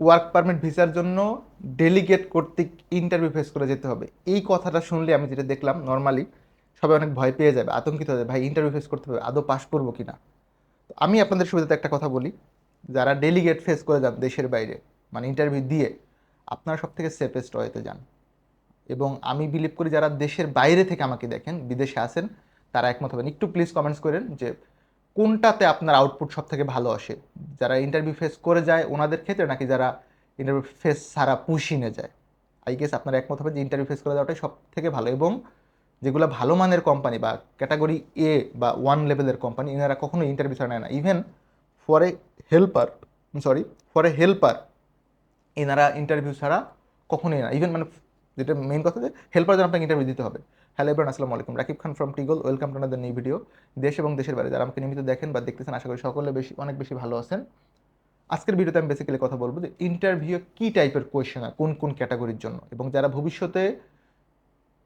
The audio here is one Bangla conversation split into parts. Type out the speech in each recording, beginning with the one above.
ওয়ার্ক পারমিট ভিসার জন্য ডেলিগেট কর্তৃক ইন্টারভিউ ফেস করে যেতে হবে। এই কথাটা শুনলে আমি যেটা দেখলাম নর্মালি সবাই অনেক ভয় পেয়ে যাবে, আতঙ্কিত যাবে, ভাই ইন্টারভিউ ফেস করতে হবে, আদৌ পাস করব কি না তো আমি আপনাদের সুবিধাতে একটা কথা বলি, যারা ডেলিগেট ফেস করে যান দেশের বাইরে মানে ইন্টারভিউ দিয়ে, আপনারা সব থেকে সেফেস্ট ওয়েতে যান। এবং আমি বিলিভ করি যারা দেশের বাইরে থেকে আমাকে দেখেন, বিদেশে আসেন তারা একমত হবেন। একটু প্লিজ কমেন্টস করেন যে কোনটাতে আপনার আউটপুট সব থেকে ভালো আসে? যারা ইন্টারভিউ ফেস করে যায়, ওনাদের ক্ষেত্রে নাকি যারা ইন্টারভিউ ফেস সারা পুষিনে যায়? আই গেস আপনার একমত হবেন যে ইন্টারভিউ ফেস করে যাওয়াটাই সব থেকে ভালো এবং যেগুলো ভালো মানের কোম্পানি বা ক্যাটাগরি এ বা ওয়ান লেভেলের কোম্পানি এনারা কখনো ইন্টারভিউ ছাড়া নেয় না। Even for a helper sorry for a helper এনারা ইন্টারভিউ ছাড়া কখনোই না। ইভেন মানে যেটা মেইন কথা যে হেল্পার জন্য আপনাকে ইন্টারভিউ দিতে হবে। হ্যালো এবার আসসালামু আলাইকুম। Rakib Khan from টিগল welcome to another new video দেশ এবং দেশের বাইরে যারা আমাকে নিয়মিত দেখেন বা দেখতেছেন, আশা করি সকলে বেশি, অনেক বেশি ভালো আছেন। আজকের ভিডিওতে আমি বেসিক্যালি কথা বলব যে ইন্টারভিউ কী টাইপের কোয়েশ্চেন কোন কোন ক্যাটাগরির জন্য? এবং যারা ভবিষ্যতে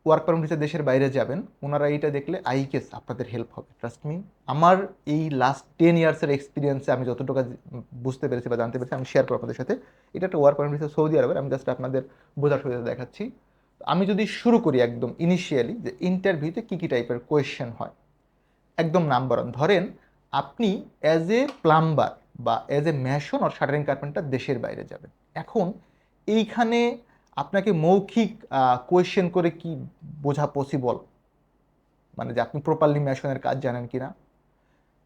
ওয়ার্ক পারমিট ভিসা দেশের বাইরে যাবেন, ওনারা এইটা দেখলে, আই গেস আপনাদের হেল্প হবে ট্রাস্ট মি আমার এই লাস্ট টেন ইয়ার্সের এক্সপিরিয়েন্সে আমি যতটুকু বুঝতে পেরেছি বা জানতে পেরেছি, আমি শেয়ার করব আপনাদের সাথে। এটা একটা ওয়ার্ক পারমিট ভিসা সৌদি আরবের, আমি জাস্ট আপনাদের বোঝার সুবিধা দেখাচ্ছি। আমি যদি শুরু করি একদম ইনিশিয়ালি যে ইন্টারভিউতে কী কী টাইপের কোয়েশ্চেন হয়, একদম নাম্বার ওয়ান ধরেন আপনি অ্যাজ এ প্লাম্বার বা অ্যাজ এ ম্যাশন আর শাটারিং কার্পেন্টার দেশের বাইরে যাবেন। এখন এইখানে আপনাকে মৌখিক কোয়েশ্চেন করে কি বোঝা পসিবল মানে যে আপনি প্রপারলি ম্যাশনের কাজ জানেন কি না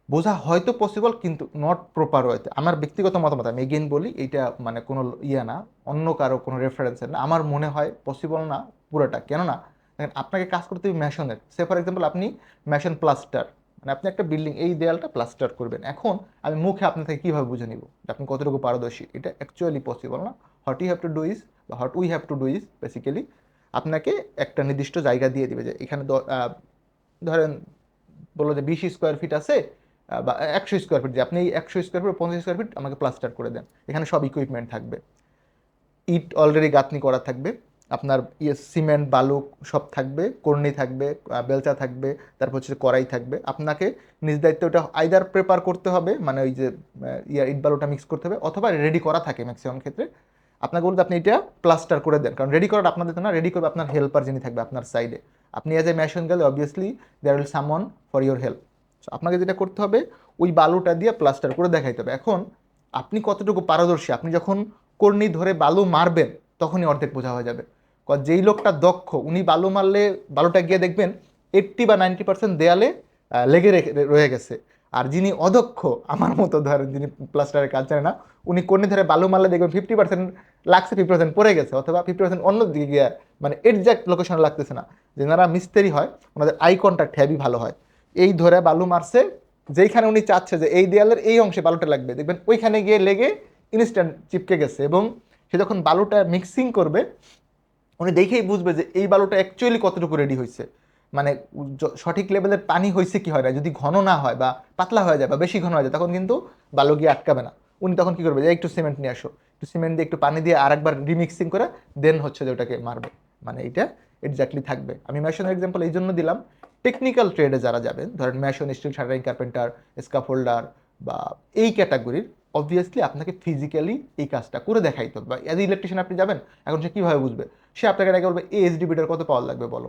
বোঝা হয়তো পসিবল কিন্তু নট প্রপার ওয়েতে আমার ব্যক্তিগত মতামত, আমি এগেন বলি, এইটা মানে কোনো ইয়ে না, অন্য কারও কোনো রেফারেন্সের না। আমার মনে হয় পসিবল না পুরোটা। কেননা, দেখেন, আপনাকে কাজ করতে হবে ম্যাশনের সে ফর এক্সাম্পল আপনি ম্যাশন প্লাস্টার মানে আপনি একটা বিল্ডিং এই দেয়ালটা প্লাস্টার করবেন। এখন আমি মুখে আপনার থেকে কীভাবে বুঝে নিব? আপনি কতটুকু পারদর্শী? এটা অ্যাকচুয়ালি পসিবল না। What you have to do is বা what we have to do is basically আপনাকে একটা নির্দিষ্ট জায়গা দিয়ে দিবে যে এখানে ধরেন বলল যে বিশ স্কোয়ার ফিট আছে বা একশো স্কোয়ার ফিট যে আপনি এই একশো স্কোয়ার ফিট পঞ্চাশ স্কোয়ার ফিট আমাকে প্লাস্টার করে দেন। এখানে সব ইকুইপমেন্ট থাকবে। ইট অলরেডি গাঁথনি করা থাকবে, আপনার ইয়ে সিমেন্ট বালু সব থাকবে, কর্নি থাকবে বেলচা থাকবে, তারপর হচ্ছে কড়াই থাকবে। আপনাকে নিজ দায়িত্বে ওটা আইদার প্রেপার করতে হবে মানে ওই যে ইয়া, ইট বালুটা মিক্স করতে হবে, অথবা রেডি করা থাকে ম্যাক্সিমাম ক্ষেত্রে। আপনাকে বলতে আপনি এটা প্লাস্টার করে দেন। কারণ রেডি করাটা আপনাদের না রেডি করবে আপনার হেল্পার যিনি থাকবে আপনার সাইডে আপনি অ্যাজ এ ম্যাশন গেলে obviously there will someone for your help so আপনাকে যেটা করতে হবে, ওই বালুটা দিয়ে প্লাস্টার করে দেখাইতে হবে। এখন, আপনি কতটুকু পারদর্শী? আপনি যখন কর্নি ধরে বালু মারবেন, তখনই অর্ধেক বোঝা হয়ে যাবে। যেই লোকটা দক্ষ, উনি বালু মারলে, বালুটা গিয়ে দেখবেন এইট্টি বা নাইনটি পার্সেন্ট দেয়ালে লেগে রয়ে গেছে। আর যিনি অদক্ষ আমার মতো ধরেন যিনি প্লাস্টারের কাজ জানে না, উনি কর্নি ধরে বালু মারলে দেখবেন ফিফটি পার্সেন্ট লাগছে ফিফটি পার্সেন্ট পড়ে গেছে, অথবা ফিফটি পার্সেন্ট অন্য দিকে গিয়ে মানে এক্সাক্ট লোকেশনে লাগতেছে না। যেনারা মিস্ত্রি হয়, ওনাদের আই কন্ট্যাক্ট হ্যাভি ভালো হয়। এই ধরে বালু মারছে, যেইখানে উনি চাচ্ছে যে এই দেয়ালের এই অংশে বালুটা লাগবে, দেখবেন ওইখানে গিয়ে লেগে ইনস্ট্যান্ট চিপকে গেছে এবং সে যখন বালুটা মিক্সিং করবে, উনি দেখেই বুঝবে যে এই বালুটা অ্যাকচুয়ালি কতটুকু রেডি হয়েছে। মানে সঠিক লেভেলের পানি হয়েছে কি হয় না, যদি ঘন না হয় বা পাতলা হয়ে যায় বা বেশি ঘন হয়ে যায়, তখন কিন্তু বালু গিয়ে আটকাবে না। উনি তখন কি করবে, যে একটু সিমেন্ট নিয়ে আসো, একটু সিমেন্ট দিয়ে একটু পানি দিয়ে আরেকবার রিমিক্সিং করে দেন হচ্ছে যে ওটাকে মারবে। মানে এটা এক্স্যাক্টলি থাকবে। আমি ম্যাশনের এক্সাম্পল এই জন্য দিলাম। টেকনিক্যাল ট্রেডে যারা যাবেন, ধরেন mason steel shuttering carpenter scaffolder বা এই ক্যাটাগরির অবভিয়াসলি আপনাকে ফিজিক্যালি এই কাজটা করে দেখাইতে হবে। বা এজ ইলেকট্রিশিয়ান আপনি যাবেন, এখন সে কীভাবে বুঝবে? সে আপনাকে আগে বলবে, এই এইচডি বিটার কত পাওয়ার লাগবে বলো?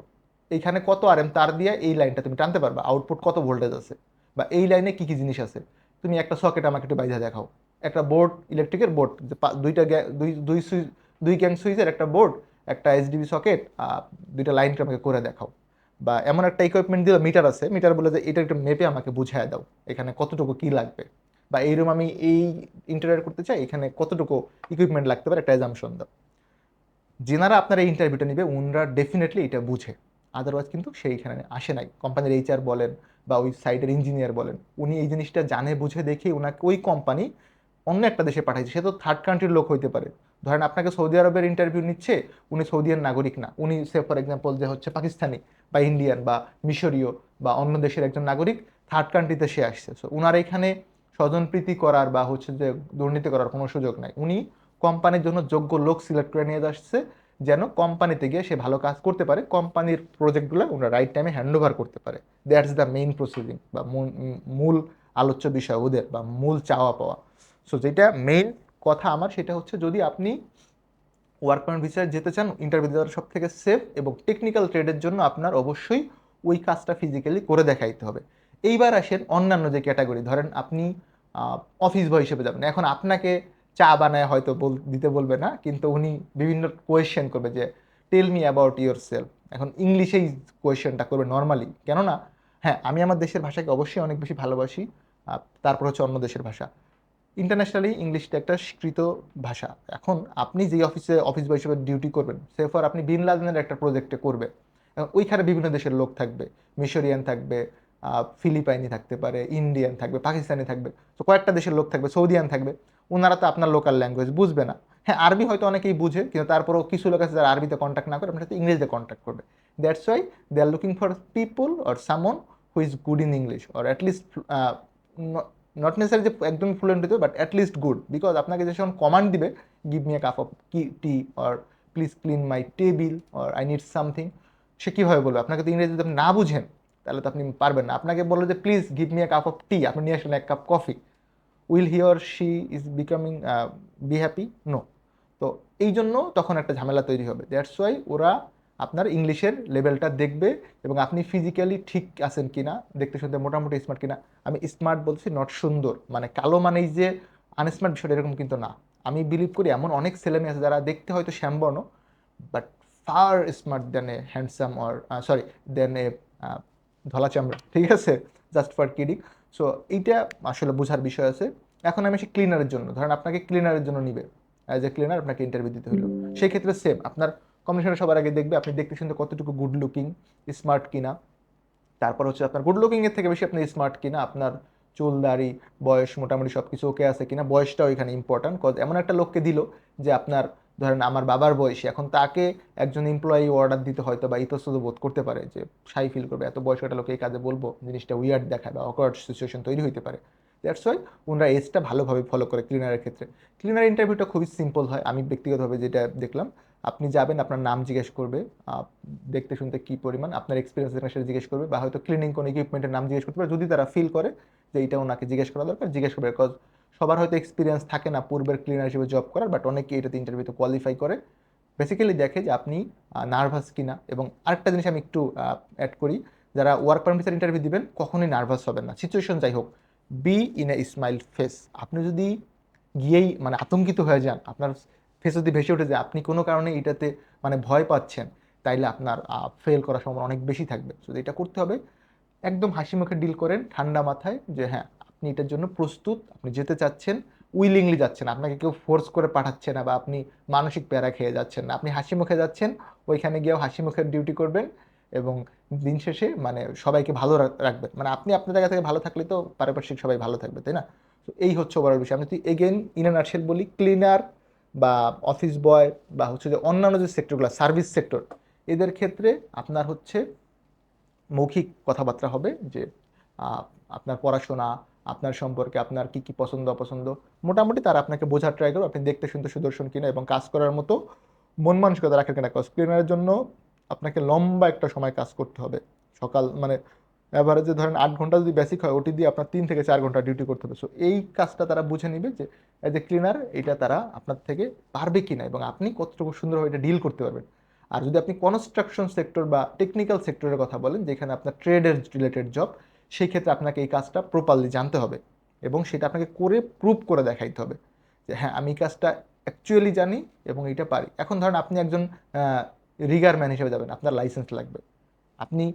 এইখানে কত আর এম তার দিয়ে এই লাইনটা তুমি টানতে পারবা আউটপুট কত ভোল্টেজ আছে বা এই লাইনে কী কী জিনিস আছে। তুমি একটা সকেট আমাকে একটু বাইজা দেখাও। একটা বোর্ড ইলেকট্রিকের বোর্ড দুইটা দুই দুই সুইচ দুই গ্যাং সুইচের একটা বোর্ড একটা এইচডিবি সকেট দুইটা লাইনকে আমাকে করে দেখাও। বা এমন একটা ইকুইপমেন্ট দিল মিটার আছে মিটার বলে যে এটা একটু মেপে আমাকে বুঝায় দাও, এখানে কতটুকু কি লাগবে। বা এই রুম আমি এই ইন্টারভিউ করতে চাই, এখানে কতটুকু ইকুইপমেন্ট লাগতে পারে, একটা এজামশন দাও। যেনারা আপনার এই ইন্টারভিউটা নেবে, উনরা ডেফিনেটলি এটা বুঝে। আদারওয়াইজ কিন্তু সেইখানে আসে নাই। কোম্পানির এইচআর বলেন বা ওই সাইটের ইঞ্জিনিয়ার বলেন, উনি এই জিনিসটা জানে, বুঝে, দেখে ওনাকে ওই কোম্পানি অন্য একটা দেশে পাঠাইছে। সে তো থার্ড কান্ট্রির লোক হইতে পারে। ধরেন আপনাকে সৌদি আরবের ইন্টারভিউ নিচ্ছে, উনি সৌদিয়ার নাগরিক না। উনি সে ফর এক্সাম্পল যে হচ্ছে পাকিস্তানি বা ইন্ডিয়ান বা মিশরীয় বা অন্য দেশের একজন নাগরিক থার্ড কান্ট্রিতে সে আসছে। সো উনার এখানে স্বজনপ্রীতি করার বা হচ্ছে যে দুর্নীতি করার কোনো সুযোগ নাই। উনি কোম্পানির জন্য যোগ্য লোক সিলেক্ট করে নিয়ে আসছে। যেন কোম্পানিতে গিয়ে সে ভালো কাজ করতে পারে, কোম্পানির প্রজেক্টগুলো ওরা রাইট টাইমে হ্যান্ড ওভার করতে পারে। দ্যাটস দ্য মেইন প্রসিডিং বা মূল- আলোচ্য বিষয় ওদের বা মূল চাওয়া পাওয়া। সো যেটা মেইন কথা আমার সেটা হচ্ছে যদি আপনি ওয়ার্ক পারমিট ভিসায় যেতে চান ইন্টারভিউ দেওয়ার সব থেকে সেফ এবং টেকনিক্যাল ট্রেডের জন্য আপনার অবশ্যই ওই কাজটা ফিজিক্যালি করে দেখাইতে হবে। এইবার আসেন অন্যান্য যে ক্যাটাগরি ধরেন আপনি অফিস বয় হিসেবে যাবেন। এখন আপনাকে চা বানায় হয়তো বল, দিতে বলবে না, কিন্তু উনি বিভিন্ন কোয়েশ্চেন করবে যে টেল মি অ্যাবাউট ইয়োর সেলফ এখন ইংলিশেই কোয়েশ্চেনটা করবে নর্মালি কেননা হ্যাঁ আমি আমার দেশের ভাষাকে অবশ্যই অনেক বেশি ভালোবাসি তারপর হচ্ছে অন্য দেশের ভাষা। ইন্টারন্যাশনালি ইংলিশটা একটা স্বীকৃত ভাষা। এখন আপনি যেই অফিসে অফিস বয় হিসেবে ডিউটি করবেন সে ফর আপনি বিন লাদেনের একটা প্রজেক্টে করবে। ওইখানে বিভিন্ন দেশের লোক থাকবে। মিশরিয়ান থাকবে ফিলিপাইনি থাকতে পারে ইন্ডিয়ান থাকবে পাকিস্তানি থাকবে। তো কয়েকটা দেশের লোক থাকবে সৌদিয়ান থাকবে। ওনারা তো আপনার লোকাল ল্যাঙ্গুয়েজ বুঝবে না। হ্যাঁ আরবি হয়তো অনেকেই বুঝে, কিন্তু তারপরেও কিছু লোক আছে যারা আরবিতে কন্ট্যাক্ট না করে, আপনার সাথে ইংরেজিতে কন্ট্যাক্ট করবে। That's why they are looking for people or someone who is good in English or at least not necessary যে একদম ফ্লুয়েন্ট হতে বাট অ্যাটলিস্ট গুড বিকজ আপনাকে যে যখন কমান্ড দিবে give me a cup of কি tea or please clean my table or I need something সে কীভাবে বলবে? আপনাকে তো ইংরেজি যদি আপনি না বুঝেন, তাহলে তো আপনি পারবেন না। আপনাকে বলল যে please give me a cup of tea আপনি নিয়ে আসলেন এক cup coffee will he or she is becoming be happy no তো এই জন্য তখন একটা ঝামেলা তৈরি হবে। দ্যাটস ওয়াই ওরা আপনার ইংলিশের লেভেলটা দেখবে এবং আপনি ফিজিক্যালি ঠিক আছেন কি না দেখতে শুনতে মোটামুটি স্মার্ট কিনা। আমি স্মার্ট বলছি নট সুন্দর। মানে কালো মানেই যে আনস্মার্ট বিষয়টা এরকম কিন্তু না। আমি বিলিভ করি, এমন অনেক ছেলে মেয়ে আছে যারা দেখতে হয়তো শ্যামবর্ণ but far smart than a handsome or sorry than a Dhola চামড়া ঠিক আছে? জাস্ট ফর কিডিং সো এইটা আসলে বোঝার বিষয় আছে। এখন আমি আসি ক্লিনারের জন্য, ধরেন আপনাকে ক্লিনারের জন্য নিবে। অ্যাজ এ ক্লিনার আপনাকে ইন্টারভিউ দিতে হলো। সেই ক্ষেত্রে সেম আপনার কমিশনে সবার আগে দেখবে, আপনি দেখতে শুনতে কতটুকু গুড লুকিং স্মার্ট কিনা। তারপর হচ্ছে আপনার গুড লুকিংয়ের থেকে বেশি আপনি স্মার্ট কিনা, আপনার চুল, দাড়ি, বয়স মোটামুটি সব কিছু ওকে আছে কিনা, বয়সটাও এখানে ইম্পর্ট্যান্ট কজ এমন একটা লোককে দিল যে আপনার ধরেন আমার বাবার বয়সী, এখন তাকে একজন এমপ্লয়ি অর্ডার দিতে হয়তো বা ইতস্তত বোধ করতে পারে যে, সাই ফিল করবে, এত বয়স একটা লোকে এই কাজে বলব, জিনিসটা উইয়ার্ড দেখায় বা অকওয়ার্ড সিচুয়েশন তৈরি হতে পারে। দ্যাটস ওয়াই ওনারা এজটা ভালোভাবে ফলো করে ক্লিনারের ক্ষেত্রে। ক্লিনার ইন্টারভিউটা খুবই সিম্পল হয়। আমি ব্যক্তিগতভাবে যেটা দেখলাম, আপনি যাবেন, আপনার নাম জিজ্ঞেস করবে দেখতে শুনতে কী পরিমাণ, আপনার এক্সপিরিয়েন্স সেটা জিজ্ঞেস করবে বা হয়তো ক্লিনিং কোনো ইকুইপমেন্টের নাম জিজ্ঞেস করতে পারে। যদি তারা ফিল করে যে এটা ওনাকে জিজ্ঞেস করা দরকার, জিজ্ঞেস করবে বিকজ সবার হয়তো এক্সপিরিয়েন্স থাকে না পূর্বের ক্লিনার হিসেবে জব করার বাট অনেকে এটাতে ইন্টারভিউতে কোয়ালিফাই করে। বেসিক্যালি দেখে যে আপনি নার্ভাস কিনা। এবং আরেকটা জিনিস আমি একটু অ্যাড করি, যারা ওয়ার্ক পারমিটের ইন্টারভিউ দিবেন, কখনোই নার্ভাস হবেন না। সিচুয়েশন যাই হোক be in a smile face আপনি যদি গিয়েই মানে আতঙ্কিত হয়ে যান, আপনার ফেস যদি ভেসে উঠে যায় আপনি কোনো কারণে এটাতে মানে ভয় পাচ্ছেন, তাইলে আপনার ফেল করার সম্ভাবনা অনেক বেশি থাকবে। তো এটা করতে হবে, একদম হাসি মুখে ডিল করেন, ঠান্ডা মাথায় যে হ্যাঁ আপনি এটার জন্য প্রস্তুত, আপনি যেতে চাচ্ছেন উইলিংলি যাচ্ছেন আপনাকে কেউ ফোর্স করে পাঠাচ্ছে না বা আপনি মানসিক প্যারা খেয়ে যাচ্ছেন না। আপনি হাসি মুখে যাচ্ছেন, ওইখানে গিয়েও হাসি মুখে ডিউটি করবেন এবং দিন শেষে মানে সবাইকে ভালো রাখবেন। মানে আপনি আপনার জায়গা থেকে ভালো থাকলে তো পারিপার্শ্বিক সবাই ভালো থাকবে, তাই না? তো এই হচ্ছে ওভারঅল বিষয়। আমি যদি এগেন ইন বলি ক্লিনার বা অফিস বয় বা হচ্ছে যে অন্যান্য যে সেক্টরগুলো সার্ভিস সেক্টর এদের ক্ষেত্রে আপনার হচ্ছে মৌখিক কথাবার্তা হবে যে আপনার পড়াশোনা আপনার সম্পর্কে আপনার কি কি পছন্দ, অপছন্দ, মোটামুটি তারা আপনাকে বোঝার ট্রাই করবে। আপনি দেখতে শুনতে সুদর্শন কিনা এবং কাজ করার মতো মন মানসিকতা রাখেন কিনা। কজ ক্লিনারের জন্য আপনাকে লম্বা একটা সময় কাজ করতে হবে। সকাল মানে অ্যাভারেজে ধরেন আট ঘণ্টা যদি বেসিক হয়, ওটি দিয়ে আপনার তিন থেকে চার ঘণ্টা ডিউটি করতে হবে। সো এই কাজটা তারা বুঝে নিবে যে এজ এ ক্লিনার এটা তারা আপনার থেকে পারবে কি না এবং আপনি কতটুকু সুন্দরভাবে এটা ডিল করতে পারবেন। আর যদি আপনি কনস্ট্রাকশন সেক্টর বা টেকনিক্যাল সেক্টরের কথা বলেন, যেখানে আপনার ট্রেডের রিলেটেড জব সেই ক্ষেত্রে আপনাকে এই কাজটা প্রপারলি জানতে হবে এবং সেটা আপনাকে করে প্রুভ করে দেখাইতে হবে যে হ্যাঁ আমি এই কাজটা অ্যাকচুয়ালি জানি এবং এটা পারি। এখন ধরেন আপনি একজন রিগার ম্যান হিসেবে যাবেন, আপনার লাইসেন্স লাগবে। আপনি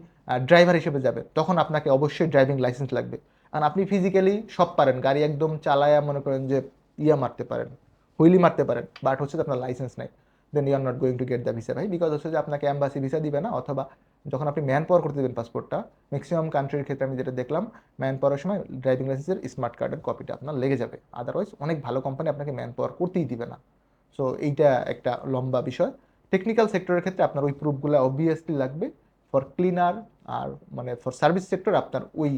ড্রাইভার হিসেবে যাবেন, তখন আপনাকে অবশ্যই ড্রাইভিং লাইসেন্স লাগবে। আর আপনি ফিজিক্যালি সব পারেন, গাড়ি একদম চালায়া মনে করেন যে ইয়া মারতে পারেন, হুইলি মারতে পারেন বাট হচ্ছে যে আপনার লাইসেন্স নাই। Then you are not going to get the visa ভাই বিকজ হচ্ছে যে আপনাকে অ্যাম্বাসি ভিসা দিবে না, অথবা যখন আপনি ম্যান পাওয়ার করতে দেবেন পাসপোর্টটা ম্যাক্সিমাম কান্ট্রির ক্ষেত্রে আমি যেটা দেখলাম ম্যান পাওয়ার সময় ড্রাইভিং লাইসেন্সের স্মার্ট কার্ডের কপিটা আপনার লেগে যাবে। আদারওয়াইজ অনেক ভালো কোম্পানি আপনাকে ম্যান পাওয়ার করতেই দিবে না। সো এইটা একটা লম্বা বিষয়। টেকনিক্যাল সেক্টরের ক্ষেত্রে আপনার ওই প্রুফগুলো অবভিয়াসলি লাগবে। ফর ক্লিনার আর মানে ফর সার্ভিস সেক্টর আপনার ওই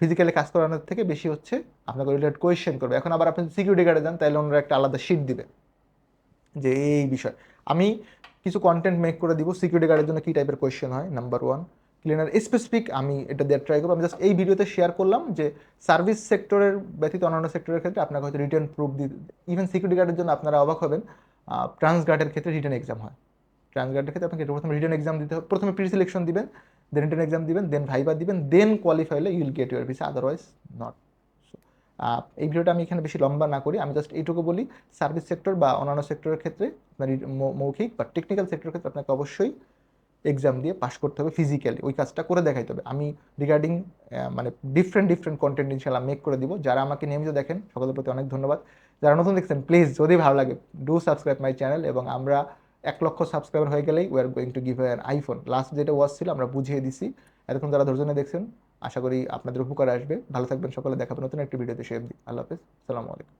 ফিজিক্যালি কাজ করানোর থেকে বেশি হচ্ছে, আপনাকে রিলেটেড কোয়েশ্চেন করবে। এখন আবার আপনি সিকিউরিটি গার্ডে যান, তাহলে ওনারা একটা আলাদা শিট দিবে। যে এই বিষয়। আমি কিছু কন্টেন্ট মেক করে দিব সিকিউরিটি গার্ডের জন্য কী টাইপের কোয়েশ্চেন হয়? নাম্বার ওয়ান ক্লিনার স্পেসিফিক আমি এটা দেওয়ার ট্রাই করব। আমি জাস্ট এই ভিডিওতে শেয়ার করলাম যে সার্ভিস সেক্টরের ব্যতীত অন্যান্য সেক্টরের ক্ষেত্রে আপনাকে হয়তো রিটার্ন প্রুফ দিতে ইভেন সিকিউরিটি গার্ডের জন্য আপনারা অবাক হবেন ট্রান্স গার্ডের ক্ষেত্রে রিটার্ন এক্সাম হয়। ট্রান্স গার্ডের ক্ষেত্রে আপনাকে প্রথমে রিটার্ন এক্সাম দিতে হবে। প্রথমে প্রি সিলেকশন দিবেন দেন রিটার্ন এক্সাম দিবেন দেন ভাইবা দিবেন দেন কোয়ালিফাই হলে you'll get your visa otherwise not এই ভিডিওটা আমি এখানে বেশি লম্বা না করি, আমি জাস্ট এইটুকু বলি সার্ভিস সেক্টর বা অন্যান্য সেক্টরের ক্ষেত্রে আপনার মৌখিক বা টেকনিক্যাল সেক্টরের ক্ষেত্রে আপনাকে অবশ্যই এক্সাম দিয়ে পাশ করতে হবে ফিজিক্যালি ওই কাজটা করে দেখাইতে হবে। আমি রিগার্ডিং মানে ডিফারেন্ট ডিফারেন্ট কন্টেন্ট ইনশাল্লাহ মেক করে দিব। যারা আমাকে নিয়মিত দেখেন, সকলের প্রতি অনেক ধন্যবাদ। যারা নতুন দেখছেন প্লিজ যদি ভালো লাগে ডু সাবস্ক্রাইব মাই চ্যানেল এবং আমরা এক লক্ষ সাবস্ক্রাইবার হয়ে গেলেই we are going to give an iPhone last যেটা ওয়াজ ছিল, আমরা বুঝিয়ে দিছি। এতক্ষণ যারা ধৈর্য দেখছেন আশা করি আপনাদের উপকার আসবে। ভালো থাকবেন সকলে। দেখাবেন নতুন একটি ভিডিওতে। সে। আল্লাহ হাফেজ। সালামু আলাইকুম।